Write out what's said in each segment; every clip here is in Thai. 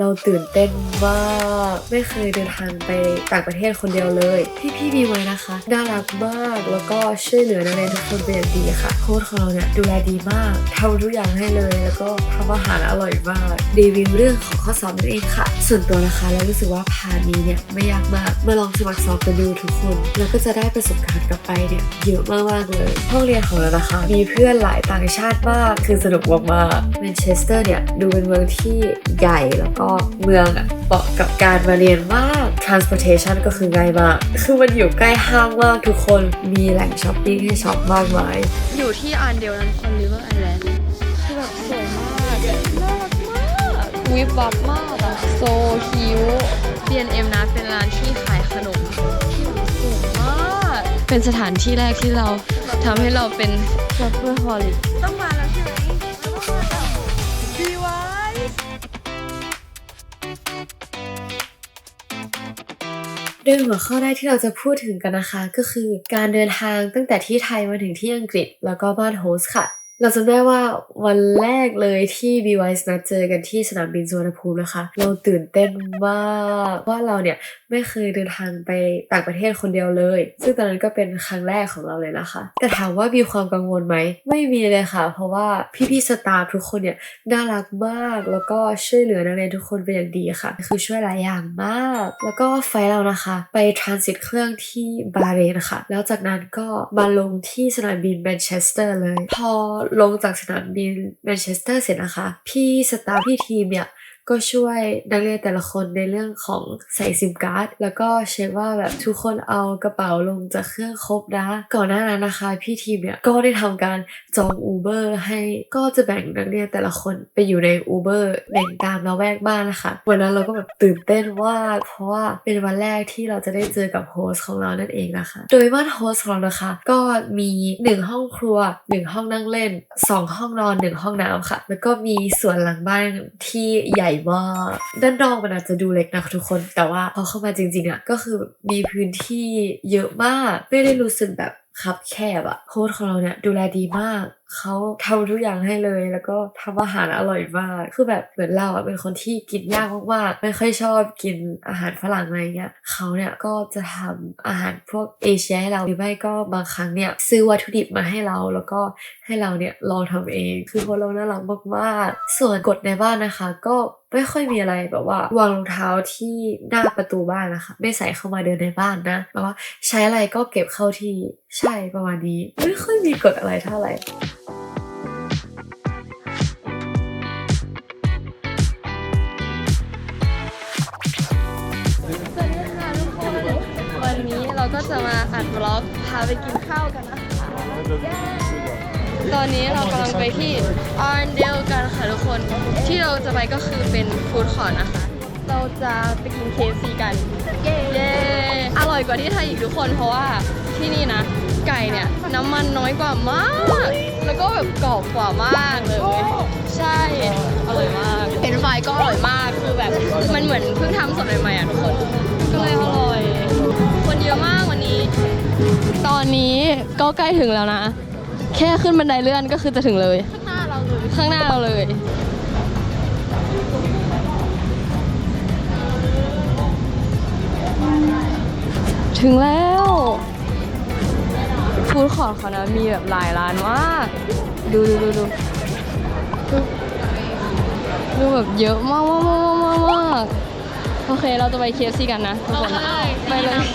เราตื่นเต้นมากไม่เคยเดินทางไปต่างประเทศคนเดียวเลย พี่พี่ๆมีไว้นะคะน่ารักมากแล้วก็ช่วยเหลือนักเรียนทุกคนเป็นอย่างดีค่ะโค้ชของเราเนี่ยดูแลดีมากทำทุกอย่างให้เลย แล้วก็ทำอาหารอร่อยมากรีวิวเรื่องของข้อสอบนั่นเองค่ะ ส่วนตัวนะคะเรารู้สึกว่าพานี้เนี่ยไม่ยากมากมาลองสมัครสอบกันดูทุกคนแล้วก็จะได้ประสบการณ์กลับไปเนี่ยเยอะมากๆเลยห้องเรียนของเรานะคะ มีเพื่อนหลายต่างชาติมากคือสนุกมากๆแมนเชสเตอร์เนี่ยดูเป็นเมืองที่ใหญ่แล้วก็เมืองอะเหมาะกับการมาเรียนมาก transportation ก็คือง่ายมาก คือมันอยู่ใกล้ห้างมากทุกคน มีแหล่งช้อปปิ้งให้ช็อปมากมาย อยู่ที่อันเดียวนั้นคนริเวอร์ไอแลนด์คือแบบสวยมากน่ารักมากวิบวับมากอะโซคิว B&M นะเป็นร้านที่ขายขนมที่แบบสวยมาก เป็นสถานที่แรกที่เราทำให้เราเป็นช็อปเปอร์ฮอลลิกต้องมาแล้วใช่ไหมแล้ว โดยหัวข้อแรกที่เราจะพูดถึงกันนะคะ ก็คือการเดินทางตั้งแต่ที่ไทยมาถึงที่อังกฤษ แล้วก็บ้านโฮสค่ะ เราจำได้ว่าวันแรกเลยที่ b w i s e นัดเจอกันที่สนามบินสุวรรณภูมินะคะ เราตื่นเต้นมากว่าเราเนี่ย ไม่เคยเดินทางไปต่างประเทศคนเดียวเลย ซึ่งตอนนั้นก็เป็นครั้งแรกของเราเลยนะคะ แต่ถามว่ามีความกังวลไหม ไม่มีเลยค่ะ เพราะว่าพี่ๆสตาฟทุกคนเนี่ยน่ารักมาก แล้วก็ช่วยเหลือนักเรียนทุกคนเป็นอย่างดีค่ะ คือช่วยหลายอย่างมาก แล้วก็ไฟเรานะคะ ไปทรานสิตเครื่องที่บาเรนค่ะ แล้วจากนั้นก็มาลงที่สนามบินแมนเชสเตอร์เลย พอลงจากสนามบินแมนเชสเตอร์เสร็จนะคะ พี่สตาฟพี่ทีมเนี่ย ก็ช่วยนักเรียนแต่ละคนในเรื่องของใส่ซิมการ์ด แล้วก็เช็คว่าแบบทุกคนเอากระเป๋าลงจากเครื่องครบนะ ก่อนหน้านั้นนะคะพี่ทีมเนี่ยก็ได้ทำการจองอูเบอร์ให้ก็จะแบ่งนักเรียนแต่ละคนไปอยู่ในอูเบอร์แบ่งตามละแวกบ้านนะคะวันนั้นเราก็แบบตื่นเต้นว่าเพราะว่าเป็นวันแรกที่เราจะได้เจอกับโฮสของเรานั่นเองนะคะ โดยบ้านโฮสของเรานะคะ ก็มีหนึ่งห้องครัวหนึ่งห้องนั่งเล่นสองห้องนอนหนึ่งห้องน้ำค่ะ แล้วก็มีสวนหลังบ้านที่ใหญ่มากด้านนอกมันอาจจะดูเล็กนะคะทุกคน แต่ว่าพอเข้ามาจริงๆอะก็คือมีพื้นที่เยอะมาก ไม่ได้รู้สึกแบบคับแคบอะโค้ชของเราเนี่ยดูแลดีมากเขาทำทุกอย่างให้เลย แล้วก็ทำอาหารอร่อยมากคือแบบเหมือนเราอะเป็นคนที่กินยากมากๆไม่ค่อยชอบกินอาหารฝรั่งอะไรเงี้ยเขาเนี่ยก็จะทำอาหารพวกเอเชียให้เราหรือไม่ก็บางครั้งเนี่ยซื้อวัตถุดิบมาให้เราแล้วก็ให้เราเนี่ยลองทำเองคือค้ชเราน่ารักมากๆส่วนกฎในบ้านนะคะก็ไม่ค่อยมีอะไรแบบว่าวางรองเท้าที่หน้าประตูบ้านนะคะ ไม่ใส่เข้ามาเดินในบ้านนะแบบว่าใช้อะไรก็เก็บเข้าที่ใช่ประมาณนี้ ไม่ค่อยมีกฎอะไรเท่าไหร่ เราก็จะมาอัดบล็อกพาไปกินข้าวกันนะคะ ตอนนี้เรากำลังไปที่อาร์นเดลกันค่ะทุกคน ที่เราจะไปก็คือเป็นฟู้ดคอร์ทนะคะ เราจะไปกินเคฟซีกัน เย้อร่อยกว่าที่ไทยอีกทุกคน เพราะว่าที่นี่นะ ไก่เนี่ยน้ำมันน้อยกว่ามาก แล้วก็แบบกรอบกว่ามากเลย ใช่ อร่อยมากเห็นไฟรายก็อร่อยมาก คือแบบมันเหมือนเพิ่งทำสดใหม่ๆอะทุกคน ก็เลยอร่อย คนเยอะมากวันนี้ ตอนนี้ก็ใกล้ถึงแล้วนะ แค่ขึ้นบันไดเลื่อนก็คือจะถึงเลย ข้างหน้าเราเลย ข้างหน้าเราเลย ถึงแล้วฟู้ดคอร์ทเขานะมีแบบหลายร้านมากดูดูดูดูดูดูแบบเยอะมากมากมากมากมาก โอเค เราจะไปเคฟซีกันนะทุกคนไปเลย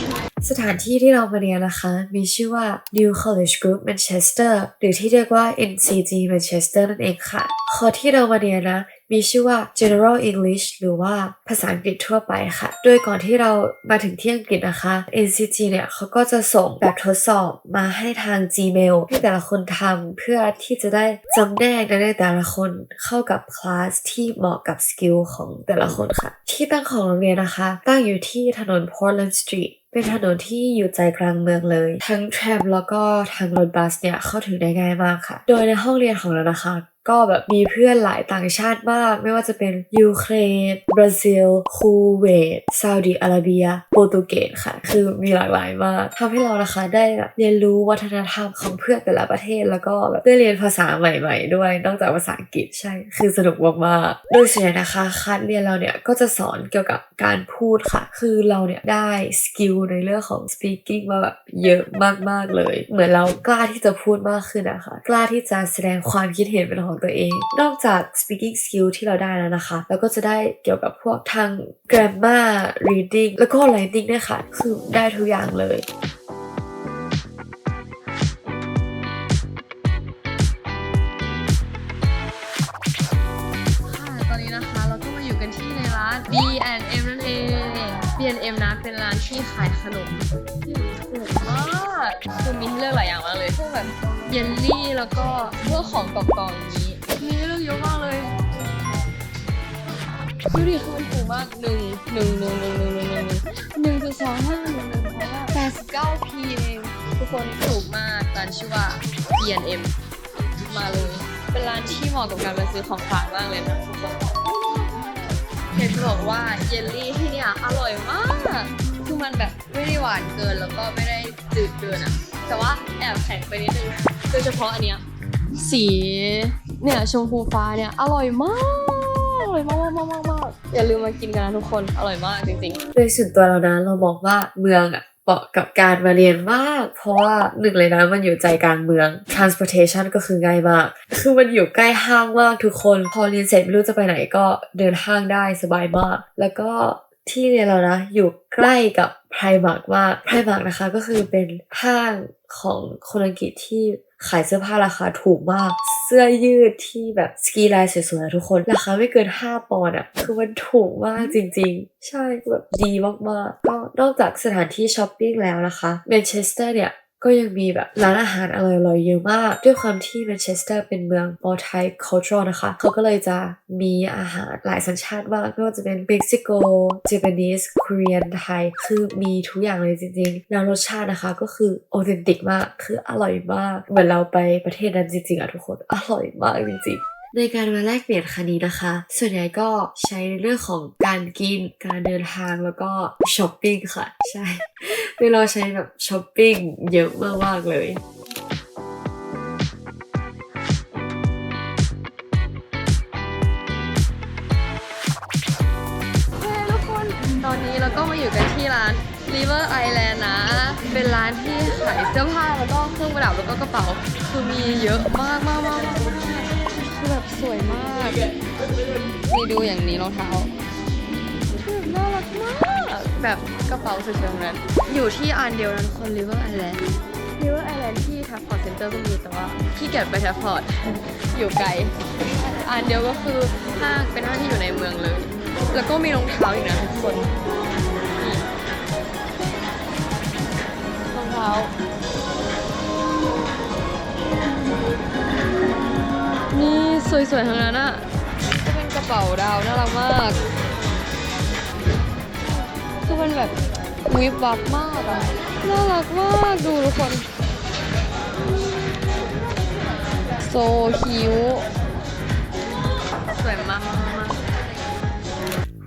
สถานที่ที่เรามาเรียนนะคะ มีชื่อว่า New College Group Manchester หรือที่เรียกว่า NCG Manchester นั่นเองค่ะคอร์สที่เรามาเรียนนะ มีชื่อว่า General English หรือว่าภาษาอังกฤษทั่วไปค่ะ โดยก่อนที่เรามาถึงที่อังกฤษนะคะ NCG เนี่ยเขาก็จะส่งแบบทดสอบมาให้ทาง Gmail ให้แต่ละคนทำเพื่อที่จะได้จำแนกนักเรียนแต่ละคนเข้ากับคลาสที่เหมาะกับสกิลของแต่ละคนค่ะ ที่ตั้งของโรงเรียนนะคะ ตั้งอยู่ที่ถนน Portland Street เป็นถนนที่อยู่ใจกลางเมืองเลย ทั้งแทรมแล้วก็ทางรถบัสเนี่ยเข้าถึงได้ง่ายมากค่ะ โดยในห้องเรียนของเรานะคะ ก็แบบมีเพื่อนหลายต่างชาติมาก ไม่ว่าจะเป็นยูเครนบราซิลคูเวตซาอุดิอาระเบียโปรตุเกสค่ะ คือมีหลากหลายมากทำให้เรานะคะได้แบบเรียนรู้วัฒนธรรมของเพื่อนแต่ละประเทศแล้วก็แบบได้เรียนภาษาใหม่ ๆ ด้วย นอกจากภาษาอังกฤษใช่ คือสนุกมากๆโดยส่วนใหญ่นะคะคัดเรียนเราเนี่ยก็จะสอนเกี่ยวกับ การพูดค่ะ คือเราเนี่ยได้สกิลในเรื่องของ speaking มาแบบเยอะมากๆเลย เหมือนเรากล้าที่จะพูดมากขึ้นนะคะ กล้าที่จะแสดงความคิดเห็นเป็นของตัวเอง นอกจาก speaking skill ที่เราได้แล้วนะคะ แล้วก็จะได้เกี่ยวกับพวกทาง grammar reading แล้วก็ writing ด้วยค่ะ คือได้ทุกอย่างเลย ขายขนมที่ถูกมากคือมีให้เลือกหลายอย่างมากเลยพวกแบบเยลลี่แล้วก็พวกของกล่องๆอย่างนี้มีให้เลือกเยอะมากเลยดูดิคือมันถูกมากหนึ่งหนึ่งหนึ่งหนึ่งหนึ่งหนึ่งหนึ่งหนึ่งจุดสองห้าหนึ่งหนึ่งแปดสิบเก้า p เองทุกคนถูกมากร้านชื่อว่า B&M มาเลย เป็นร้านที่เหมาะกับการมาซื้อของฝากมากเลยนะทุกคนอยากจะบอกว่าเยลลี่ที่เนี่ยอร่อยมากคือ มันแบบไม่ได้หวานเกินแล้วก็ไม่ได้จืดเกินอะแต่ว่าแอบแข็งไปนิดนึงโดยเฉพาะอันเนี้ยสีเนี่ยชมพูฟ้าเนี่ยอร่อยมากอร่อยมากมากมากมากมากอย่าลืมมากินกันนะทุกคนอร่อยมากจริงโดยส่วนตัวเรานะเรามองว่าเมืองอะเหมาะกับการมาเรียนมาก เพราะว่าหนึ่งเลยนะมันอยู่ใจกลางเมือง transportation ก็คือง่ายมาก คือมันอยู่ใกล้ห้างมากทุกคน พอเรียนเสร็จไม่รู้จะไปไหนก็เดินห้างได้สบายมาก แล้วก็ ที่เรียนเรานะ อยู่ใกล้กับไพรมาร์กมากไพรมาร์กนะคะก็คือเป็นห้างของคนอังกฤษที่ขายเสื้อผ้าราคาถูกมาก เสื้อยืดที่แบบสกีลายสวยๆนะทุกคน ราคาไม่เกิน 5 ปอนด์อะ คือมันถูกมากจริงๆ ใช่แบบดีมากๆก็นอกจากสถานที่ช้อปปิ้งแล้วนะคะแมนเชสเตอร์เนี่ย ก็ยังมีแบบร้านอาหารอร่อยๆเยอะมาก ด้วยความที่แมนเชสเตอร์เป็นเมือง multi cultural นะคะ เขาก็เลยจะมีอาหารหลายสัญชาติมากไม่ว่าจะเป็นเม็กซิโกเจแปนิสค o รียนไทย คือมีทุกอย่างเลยจริงๆ แล้วรสชาตินะคะก็คือออเทนติกมาก คืออร่อยมาก เหมือนเราไปประเทศนั้นจริงๆอะทุกคน อร่อยมากจริงๆในการมาแลกเปลี่ยนครั้งนี้นะคะ ส่วนใหญ่ก็ใช้ในเรื่องของการกิน การเดินทางแล้วก็ช้อปปิ้งค่ะ ใช่ เวลาใช้แบบช้อปปิ้งเยอะมากๆเลยๆโอเคทุกคนตอนนี้เราก็มาอยู่กันที่ร้าน River Island นะ เป็นร้านที่ขายเสื้อผ้าแล้วก็เครื่องประดับแล้วก็กระเป๋า คือมีเยอะมากมากมากมากคือแบบสวยมากนี่ดูอย่างนี้รองเท้าคือแบบน่ารักมาก แบบกระเป๋าสวยๆทั้งนั้น อยู่ที่อันเดียวนะทุกคน River Island River Island ที่ทัฟฟอร์ดเซ็นเตอร์ก็มีแต่ว่าขี้เกียจไปทัฟฟอร์ดอยู่ไกล อันเดียวก็คือห้างเป็นห้างที่อยู่ในเมืองเลย แล้วก็มีรองเท้าอีกนะทุกคนรองเท้านี่สวยๆทั้งนั้นอะก็เป็นกระเป๋าดาวน่ารักมาก คือมันแบบวิบวับมากอะน่ารักมากดูทุกคน โซคิวสวยมาก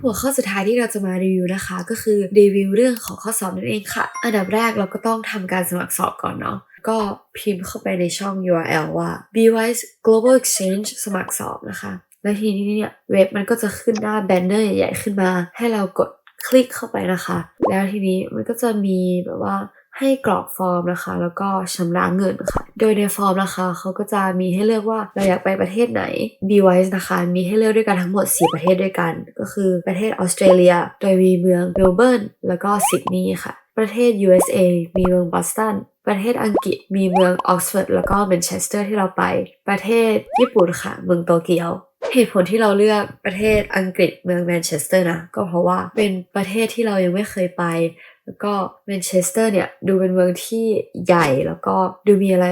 หัวข้อสุดท้ายที่เราจะมารีวิวนะคะ ก็คือรีวิวเรื่องของข้อสอบนั่นเองค่ะ อันดับแรกเราก็ต้องทำการสมัครสอบก่อนเนาะก็พิมพ์เข้าไปในช่อง URL ว่า BWise Global Exchange สมัครสอบนะคะ แล้วทีนี้เนี่ยเว็บมันก็จะขึ้นหน้าแบนเนอร์ใหญ่ๆขึ้นมา ให้เรากด คลิกเข้าไปนะคะ แล้วทีนี้มันก็จะมีแบบว่าให้กรอกฟอร์มนะคะ แล้วก็ชำระเงินค่ะ โดยในฟอร์มนะคะเขาก็จะมีให้เลือกว่าเราอยากไปประเทศไหน BWise นะคะ มีให้เลือกด้วยกันทั้งหมด 4 ประเทศด้วยกัน ก็คือประเทศออสเตรเลีย โดยมีเมืองเมลเบิร์นแล้วก็ซิดนีย์ค่ะ ประเทศ USA มีเมืองบอสตันประเทศอังกฤษมีเมืองออกซฟอร์ดแล้วก็แมนเชสเตอร์ที่เราไป ประเทศญี่ปุ่นค่ะ เมืองโตเกียว เหตุผลที่เราเลือกประเทศอังกฤษเมืองแมนเชสเตอร์นะ ก็เพราะว่าเป็นประเทศที่เรายังไม่เคยไป แล้วก็แมนเชสเตอร์เนี่ยดูเป็นเมืองที่ใหญ่แล้วก็ดูมีอะไร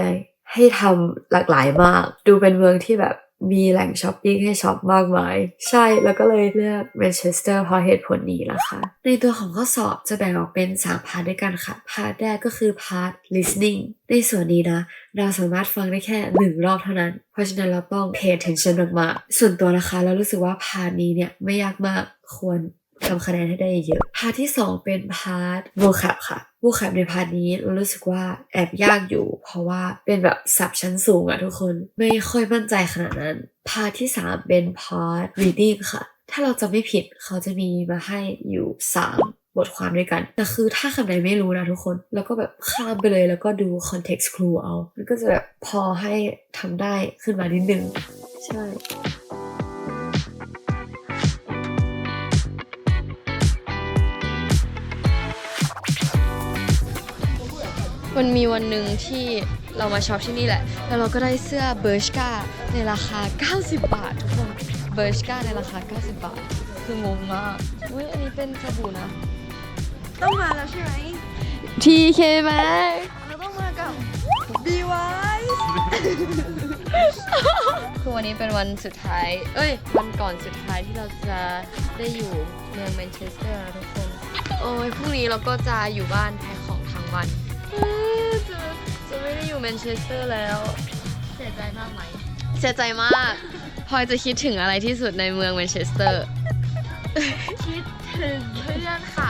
ให้ทำหลากหลายมาก ดูเป็นเมืองที่แบบ มีแหล่งช้อปปิ้งให้ช็อปมากมาย ใช่แล้วก็เลยเลือกแมนเชสเตอร์เพราะเหตุผลนี้ละค่ะ ในตัวของข้อสอบจะแบ่งออกเป็น 3 พาร์ทด้วยกันค่ะ พาร์ทแรกก็คือพาร์ท listening ในส่วนนี้นะ เราสามารถฟังได้แค่หนึ่งรอบเท่านั้น เพราะฉะนั้นเราต้อง pay attention มากๆส่วนตัวนะคะ เรารู้สึกว่าพาร์ทนี้เนี่ยไม่ยากมากควร ทำคะแนนให้ได้เยอะพาร์ทที่ 2 เป็นพาร์ท vocab ค่ะ vocab ในพาร์ทนี้เรารู้สึกว่าแอบยากอยู่ เพราะว่าเป็นแบบศัพท์ชั้นสูงอะทุกคนไม่ค่อยมั่นใจขนาดนั้นพาร์ทที่ 3 เป็นพาร์ท reading ค่ะ ถ้าเราจะไม่ผิดเขาจะมีมาให้อยู่ 3บทความด้วยกัน แต่คือถ้าคำไหนไม่รู้นะทุกคน แล้วก็แบบข้ามไปเลยแล้วก็ดู context clue เอา มันก็จะแบบพอให้ทำได้ขึ้นมานิดนึง ใช่ มันมีวันหนึ่งที่เรามาช็อปที่นี่แหละ แล้วเราก็ได้เสื้อเบอร์ชกาในราคา 90 บาททุกคนเบอร์ชกาในราคา 90 บาท คืองงมากอุ้ยอันนี้เป็นสบู่นะ ต้องมาแล้วใช่ไหม TK m a x เราต้องมากับ BWise คือวันนี้เป็นวันสุดท้าย เอ้ย วันก่อนสุดท้ายที่เราจะได้อยู่เมืองแมนเชสเตอร์นะทุกคน โอ้ยพรุ่งนี้เราก็จะอยู่บ้านแพ็คของทั้งวันเอ้ย จะจะไม่ได้อยู่แมนเชสเตอร์แล้ว เสียใจมากไหม เสียใจมากพลอยจะคิดถึงอะไรที่สุดในเมืองแมนเชสเตอร์ คิดถึงเพื่อนค่ะ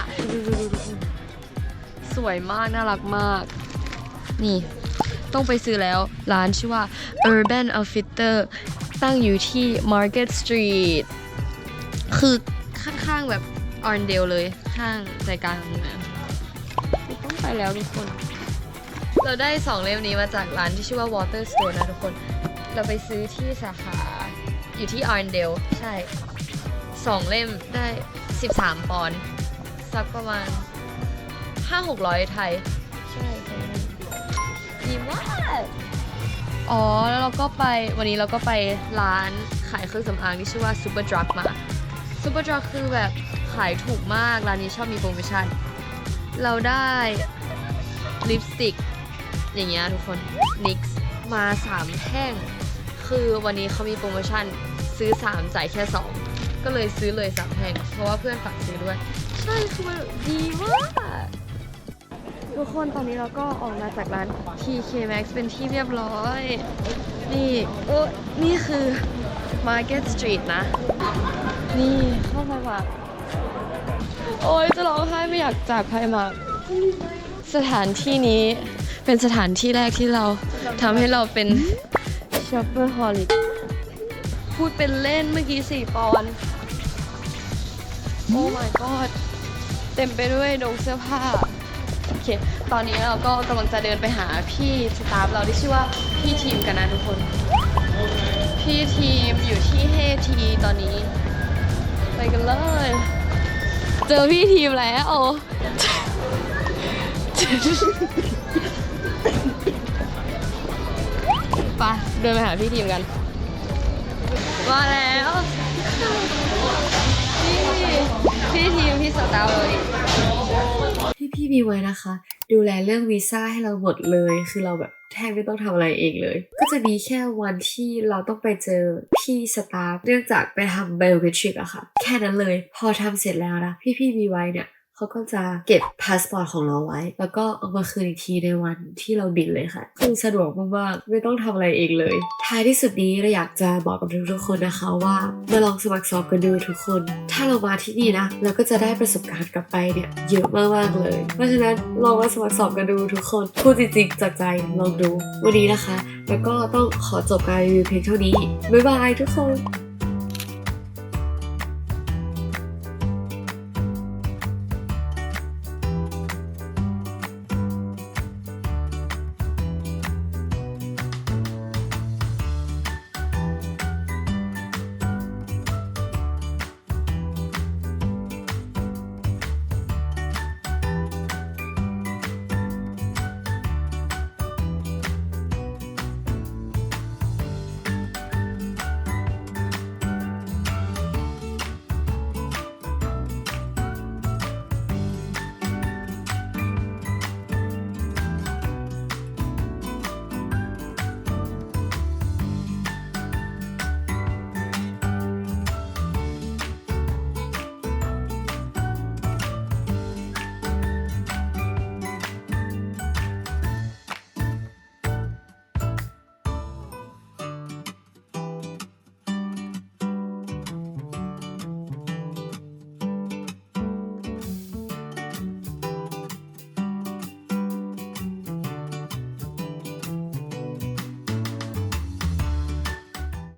สวยมาก น่ารักมาก นี่ ต้องไปซื้อแล้ว ร้านชื่อว่า Urban Outfitter ตั้งอยู่ที่ Market Street คือข้างๆแบบ Arndale เลย ข้างใจกลางเมืองต้องไปแล้วทุกคน เราได้สองเล่มนี้มาจากร้านที่ชื่อว่า Water Store นะทุกคน เราไปซื้อที่สาขาอยู่ที่ Arndale ใช่สองเล่มได้ 13 ปอนด์สักประมาณห้าหกร้อยไทย ใช่ดีมาก อ๋อ แล้วเราก็ไปวันนี้เราก็ไปร้านขายเครื่องสำอางที่ชื่อว่า Super Drug มา Super Drug คือแบบขายถูกมาก ร้านนี้ชอบมีโปรโมชั่น เราได้ลิปสติก อย่างเงี้ยทุกคน NYX มา3แท่ง คือวันนี้เขามีโปรโมชั่นซื้อ 3 จ่ายแค่ 2 ก็เลยซื้อเลย3แท่งเพราะว่าเพื่อนฝากซื้อด้วย ใช่คือมันดีมากทุกคนตอนนี้เราก็ออกมาจากร้าน TK Max เป็นที่เรียบร้อย นี่โอ้นี่คือ Market Street นะ นี่เข้าไปมาโอ้ยจะร้องไห้ไม่อยากจากไพมาสถานที่นี้ เป็นสถานที่แรกที่เราทำให้เราเป็น Shopperholic พูดเป็นเล่นเมื่อกี้สี่ปอนด์โอ้ my god เต็มไปด้วยดงเสื้อผ้า โอเค ตอนนี้เราก็กำลังจะเดินไปหาพี่สตาฟเราที่ชื่อว่าพี่ทีมกันนะทุกคน พี่ทีมอยู่ที่เฮทีตอนนี้ ไปกันเลย เจอพี่ทีมแล้ว ไปเดินไปหาพี่ทีมกันมาแล้วนี่พี่ทีมพี่สตาฟเลยที่พี่มีไว้นะคะ ดูแลเรื่องวีซ่าให้เราหมดเลย คือเราแบบแทบไม่ต้องทำอะไรเองเลย ก็จะมีแค่วันที่เราต้องไปเจอพี่สตาฟเนื่องจากไปทำไบโอเมตริกอะค่ะ แค่นั้นเลย พอทำเสร็จแล้วนะ พี่พี่มีไว้เนี่ย เขาก็จะเก็บพาสปอร์ตของเราไว้ แล้วก็เอามาคืนอีกทีในวันที่เราบินเลยค่ะคือสะดวกมากๆไม่ต้องทำอะไรเองเลย ท้ายที่สุดนี้เราอยากจะบอกกับทุกๆคนนะคะว่ามาลองสมัครสอบกันดูทุกคน ถ้าเรามาที่นี่นะเราก็จะได้ประสบการณ์กลับไปเนี่ยเยอะมากๆเลย เพราะฉะนั้นลองมาสมัครสอบกันดูทุกคนพูดจริงๆจากใจลองดูวันนี้นะคะ แล้วก็ต้องขอจบการรีวิวเพียงเท่านี้บ๊ายบายทุกคน